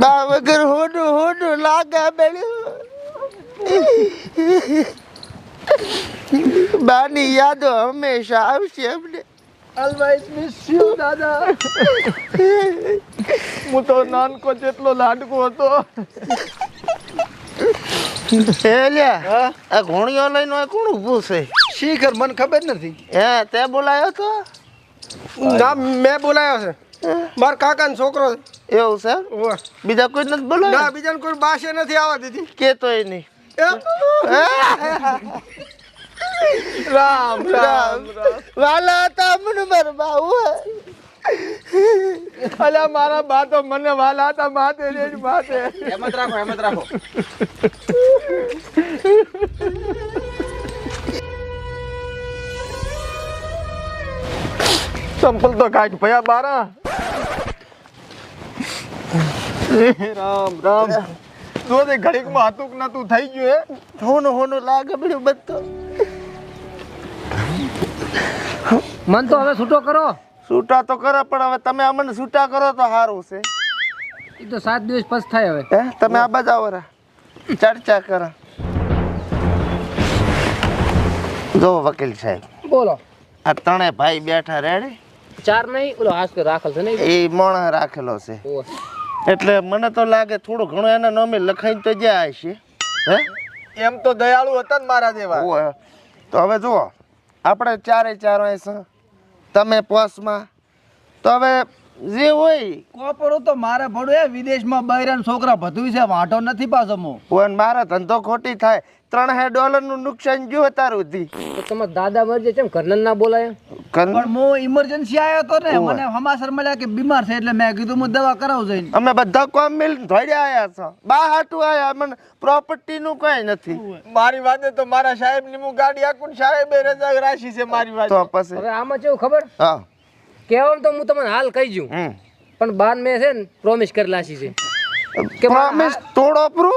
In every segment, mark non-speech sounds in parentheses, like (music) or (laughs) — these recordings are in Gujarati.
બા વગર હોડું હોડું લાગા બેડ્યું બાની યાદો હંમેશા આવશે અમને. ઓલવેઝ મિસ યુ દાદા. હું તો નાનકો જેટલો લાડકો હતો. આ ઘોણીઓ લઈને કોણ ઊભું છે? શીખર મને ખબર નથી. હે તે બોલાયો તો? ના મેં બોલાયો છે. મારા કાકાનો છોકરો એવું છે? બીજા કોઈ નથી ના બોલાયો બીજાને કોઈ બાસે નથી આવવા દીધી. કેતોય નહીં. એ? રામ રામ રામ. વાલા હતા મને મારા બાઉ અલ્યા મારા બા તો મને વાલા હતા માથે રે માથે. હેમત રાખો હેમત રાખો. (laughs) સંપલ તો કાંઈક ભયા બારા. રામ રામ. તે ઘડીકમાં હતું કે નતું થઈ ગયું હે? હોનું હોનું લાગે બધું બધું. મન તો હવે છૂટો કરો. છૂટા તો કરો પણ હવે તમે અમને છૂટા કરો તો સારું છે. એ તો સાત દિવસ પછી થાય હવે. તમે આ બજાવો રા. ચર્ચા કરો. જો વકીલ સાહેબ બોલો. આ ત્રણે ભાઈ બેઠા રેડી. ચાર નહીં ઓલો હાસકે રાખેલ છે નહીં? એ મણ રાખેલો છે. એટલે મને તો લાગે થોડું ઘણું એના નામે લખાઈને તો જ્યાં હશે હે? એમ તો દયાળુ હતા ને મારા જેવા. ઓય. તો હવે જુઓ આપણે ચારે ચાર છે. તમે પોસમાં. તો હવે જે હોય. કોપરો તો મારે પડું એ વિદેશમાં બૈરાન છોકરા બધું છે વાંટો નથી પાછો મો. પણ મારો ધંધો ખોટી થાય. ત્રણ હે ડોલરનું નુકસાન જો તારું દી તો તમારા દાદા મરજે છે ઘરના ના બોલાય પણ મો ઇમરજન્સી આવ્યો તો ને મને હમાસર મળ્યા કે બીમાર છે એટલે મેં કીધું હું દવા કરાવું જઈને. અમે બધા કોમ મિલ ધોડ્યા આયા છો. બા હાટું આયા મને પ્રોપર્ટી નું કઈ નથી. મારી વાતે તો મારા સાહેબની હું ગાડી આખું સાહેબે રજા રાશી છે મારી તો વાતે પછી? હવે આમાં કેવું ખબર? હા. કહેવાનું તો હું તમને હાલ કહી જઉં પણ બાર મેં છે ને પ્રોમિસ કરી લાશી છે. કે મારા પ્રોમિસ તોડો પ્રો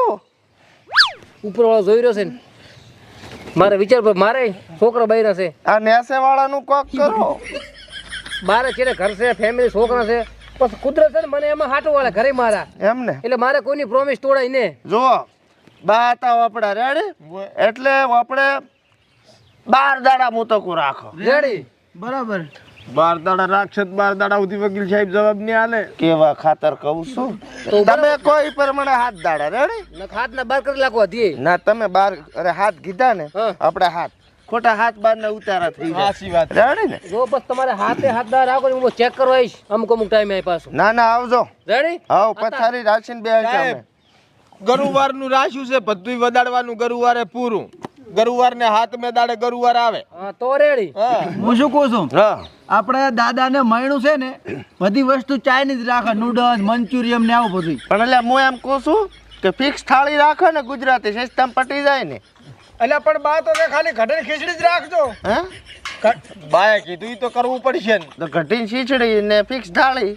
ઉપર વાળો જોઈ રહ્યો છે ને. મારે વિચાર પર મારે છોકરો બૈરા છે. આ નેસે વાળાનું કોક કરો. બારે છે ઘર છે ફેમિલી છોકરા છે. પછી કુદરત છે ને મને એમાં હાટો વાળા ઘરે મારા. એમ ને? એટલે મારે કોઈની પ્રોમિસ તોડાય ને. જો બા હતા વાપડા રેડી એટલે આપણે બાર દાડા મુતકું રાખો. રેડી બરાબર. બાર દાડા રાખશે બાર દાડા સુધી વકીલ સાહેબ જવાબ નહીં આલે. કેવા ખાતર કહું છું? તમે કોઈ પ્રમાણે હાથ દાડા રેડી હાથ ના બાર કરી લાગવા દે ના તમે બાર અરે હાથ કીધા ને. આપણે હાથ. ખોટા હાથ બાર ને ઉતારા થઈ જાય. સાચી વાત. રેડી ને? જો બસ તમારે હાથે હાથ દાર રાખો ને હું ચેક કરવા આવીશ. અમુક અમુક ટાઈમે આવી પાછું. ના ના આવજો. રેડી હાવ પથારી રાખીને બે ગરુવારનું રાખ્યું છે બધું વદાડવાનું ગરુવારે પૂરું. ગરુવાર ને હાથ મે દાડે ગરુવાર આવે. હા તો રેડી. હા. હું શું કહું છું? હા. આપણે દાદાને મયણું છે ને બધી વસ્તુ ચાઇનીઝ રાખે નૂડલ્સ મંચુરિયમ ને આવું બધું પણ એટલે હું એમ કહું છું કે ફિક્સ થાળી રાખો ને ગુજરાતી સિસ્ટમ પટી જાય ને. એટલે પણ બા તો કે ખાલી ઘટે ખીચડી જ રાખજો. હે? બાએ કીધું એ તો કરવું પડશે ને. તો ઘટીને ખીચડી ને ફિક્સ થાળી.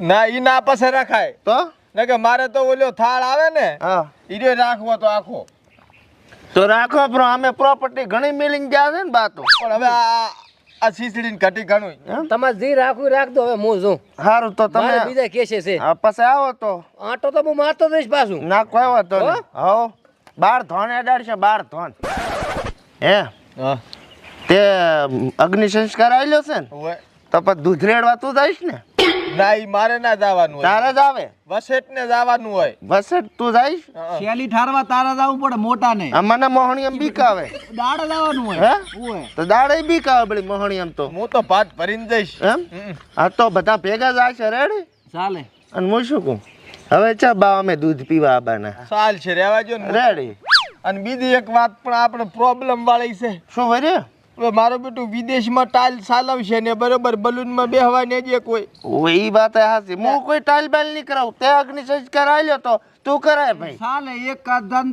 ના ઈ ના પાસે રખાય. તો? ને કે મારે તો ઓલો થાળ આવે ને હા. ઈ રાખવો તો આખો. તો રાખો પણ અમે પ્રોપર્ટી ઘણી મિલિંગ ગયા છે ને બાતો. પણ હવે આ આ સીસડી ને ઘટી ઘણું તમારે જે રાખવું રાખજો હવે હું જોઉં. સારું તો તમે બીજા કેસે છે હા, પછી આવો તો. આટો તો હું મારતો દઈશ પાછું. ના કોઈ વાંધો નહીં. હો બાર ધોન એડાડશે બાર ધોન. હે? હા. તે અગ્નિ સંસ્કાર આવેલો છે ને? તો પછી દૂધ રેડવા તું જઈશ ને? ના ઈ મારે ના જવાનું હોય. તારે જ આવે. વસેટ ને જવાનું હોય. વસેટ તું જઈશ? શેલી ઠારવા તારા જવું પડે મોટા ને આ મને મોહણી એમ બીક આવે દાડે લાવવાનું હોય. હે? તો દાડે બીક આવે બળી મોહણી એમ તો. હું તો ભાત ભરીને જઈશ. એમ? આ તો બધા ભેગા જ આવશે રેડી ચાલે. અને હું શું કહું? હવે ચા બા અમે દૂધ પીવા આવવાના ચાલ છે રેવા જો ને. રેડી અને બીજી એક વાત પણ આપણે પ્રોબ્લેમ વાળી છે. શું વર્યો હવે મારો બેટું વિદેશમાં ટાઇલ સાલવશે ને બરોબર બલૂનમાં બેહવા ને જે કોઈ ઓ એ વાત હાસી હું કોઈ ટાઇલ બાઇલ નહીં કરાવું. તે અગ્નિ સંસ્કાર આવ્યો તો તું કરાય ભાઈ. ચાલે એક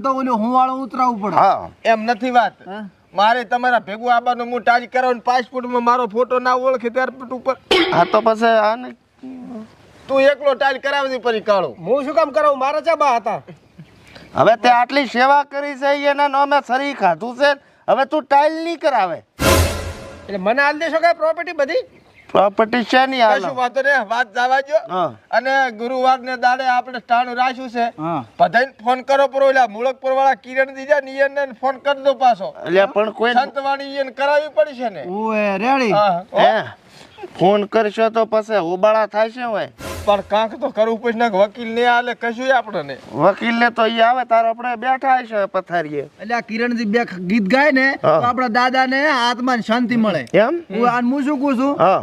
તો ઓલું હું વાળું ઉતરાવવું પડે. હા. એમ નથી વાત. હા? મારે તમારા ભેગું આવવાનું હું ટાઈલ કરાવું પાસપોર્ટમાં મારો ફોટો ના ઓળખે ત્યાર ઉપર. હા તો પછી આને તું એકલો ટાઇલ કરાવી દે પછી કાળો. હું શું કામ કરાવું? મારા ચા બા હતા. હવે તે આટલી સેવા કરી છે એના નામે સરી ખાધું છે હવે તું ટાઇલ નહીં કરાવે. એટલે મને હાલ દેશો કઈ પ્રોપર્ટી બધી? પ્રોપર્ટી છે નહીં કશું શું વાંધો નહીં વાત જવા જો અને ગુરુવાર ને દાડે આપણે ટાણું રાખ્યું છે. બધાને ફોન કરો પર ઓલા મુળકપુર વાળા કિરણ દીજા ને ઈયન ને ફોન કરી દો પાછો. એટલે પણ કોઈ સંતવાણી ઈયન કરાવી પડી છે ને. ઓએ રેડી. હા ફોન કરશો તો પછી ઉબાળા થાય છે હોય પણ કાંક તો કરવું પડશે ને વકીલ ને આલે કશું આપણને. વકીલ ને તો ઈ આવે તાર આપણે બેઠા છે પથારીએ. એટલે આ કિરણજી બે ગીત ગાય ને તો આપણા દાદા ને આત્માને શાંતિ મળે. એમ? હું આ હું શું કહું છું? હા.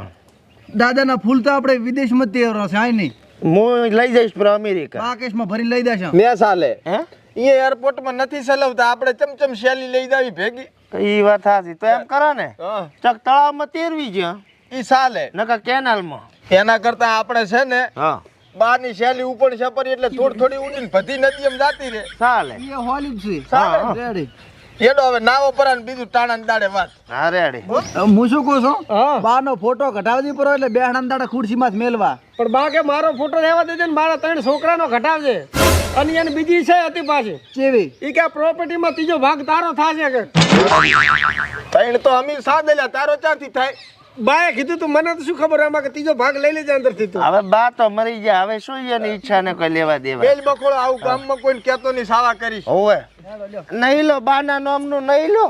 દાદાના ફૂલ તો આપણે વિદેશમાં તેરો છે આય નહીં. હું લઈ જઈશ પર અમેરિકા. પાકેશમાં ભરી લઈ દેશે મેં ચાલે હે? એ એરપોર્ટમાં નથી સલવતા આપણે ચમચમ શેલી લઈ જાવી ભેગી. ઈ વાત સાચી તો એમ કરો ને. ચક ચક તળાવમાં તેરવી જ્યાં. ઈ ચાલે કેનાલ કેનાલમાં. એના કરતા આપણે છે ને હા. બારની શેલી ઉપર છપરી એટલે થોડી થોડી ઉડીને બધી નદી એમ જાતી રે ચાલે. એ હોલી છે. હા રેડી. એનો હવે નાવો પર ને બીજું ટાણા ને દાડે વાત. હા રેડી. હું? શું કહું છું? બાનો ફોટો કઢાવજી પડો એટલે બેહણા દાડા ખુરશી માં મેલવા. પણ બા કે મારો ફોટો રહેવા દેજે ને મારા ત્રણ છોકરા નો ઘટાવજે અને એને બીજી છે હતી પાછી. કેવી? એ કે પ્રોપર્ટીમાં ત્રીજો ભાગ તારો થશે કે. ત્રણ તો અમીર સાદેલા તારો ચાથી થાય? બાએ કીધું તું મને તો શું ખબર આમાં કે ત્રીજો ભાગ લઈ લેજે અંદરથી તું. હવે બા તો મરી ગયા હવે શું એની ઈચ્છા ને કોઈ લેવા દેવા? બેલ બખોળો આવું ગામમાં કોઈને કહેતો નહીં સાવા કરીશ. હોવે. નહીં લો બાના નામનું નહીં લો.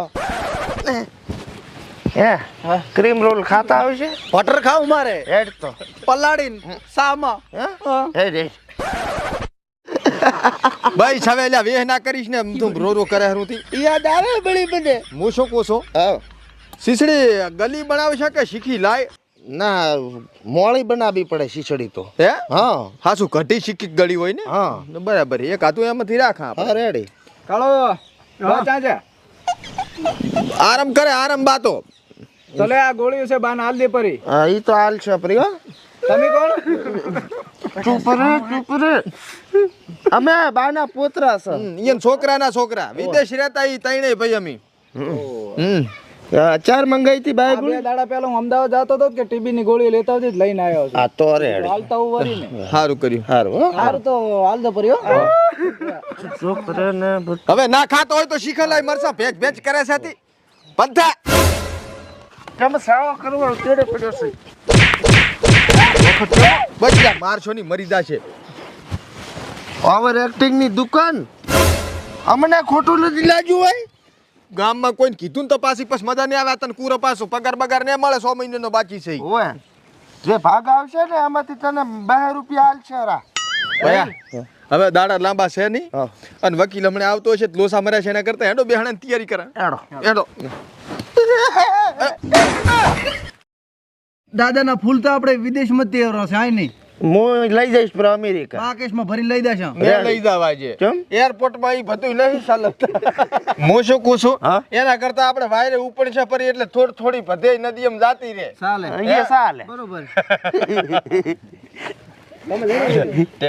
હે ક્રીમ રોલ ખાતા આવશે? બટર ખાવ મારે? હેડ તો. પલાડીને સામાં. હે? ભાઈ છવેલ્યા વેહ ના કરીશ ને તું રો રો કરે હરુંથી. યાદ આવે બળી બધે? હું શું કહું છું? હા. શીસડી ગલી બનાવી શકે શીખી લાય. ના મોળી બનાવવી પડે શીશડી તો. હે? હા. હા શું ઘટી શીખી ગળી હોય ને? હા. બરાબર એક હાથું એમાંથી રાખા હા રેડી. કાળો આરામ કરે આરામ બાતો. ચલે આ ગોળીઓ છે બાન હાલ દે પરી. હા ઈ તો હાલ છે પ્રિય તમે કોણ? ચૂપ રે ચૂપ રે અમે બાના પોતરા છે. ઈયન છોકરાના છોકરા. વિદેશ રહેતા ઈ તઈને ભાઈ અમી. હમ. ચાર મંગાઈ હતી બાય ગોળી? દાડા પહેલા હું અમદાવાદ જતો હતો કે ટીબી ની ગોળી લેતા આવતી લઈને આવ્યો છું. આ તો અરે હાલતા હું વરી સારું કર્યું હારું હો. સારું તો હાલ દો પરી હો. ચૂપ રે ને ભૂત. હવે ના ખાતો હોય તો શીખા લાય મરસા ભેજ ભેજ કરે છે તી. બધા તમે સાવ કરવા તેડે પડ્યો છે? બચ્યા મારશો ની મરી જાશે. ઓવર એક્ટિંગની દુકાન? અમને ખોટું નથી લાગ્યું હોય? ગામમાં કોઈને કીધું ને તો પાછી પછી મજા નહીં આવે તને કુર પાછો પગાર બગાર ને મળે સો મહિનાનો બાકી છે ઓય જે ભાગ આવશે ને એમાંથી તને બે રૂપિયા હાલ રા. ભયા? હવે દાડા લાંબા છે નહીં. અને વકીલ હમણાં આવતો છે તો લોસા મર્યા છે એના કરતા હેડો બેહાણે તૈયારી કરે એડો હેડો. દાદાના ફૂલ તો આપણે વિદેશમાં તૈયાર છે આય નહીં. હું લઈ જઈશ પર અમેરિકા. પાકેશમાં ભરી લઈ દેશે મેં લઈ જવા છે કેમ? એરપોર્ટમાં ઈ બધું નહીં ચાલતા હું શું કહું છું? હા? એના કરતા આપણે વાયરે ઉપર છે પર એટલે થોડી થોડી ભધે નદી એમ જાતી રહે. ચાલે અહીંયા ચાલે બરોબર. (laughs)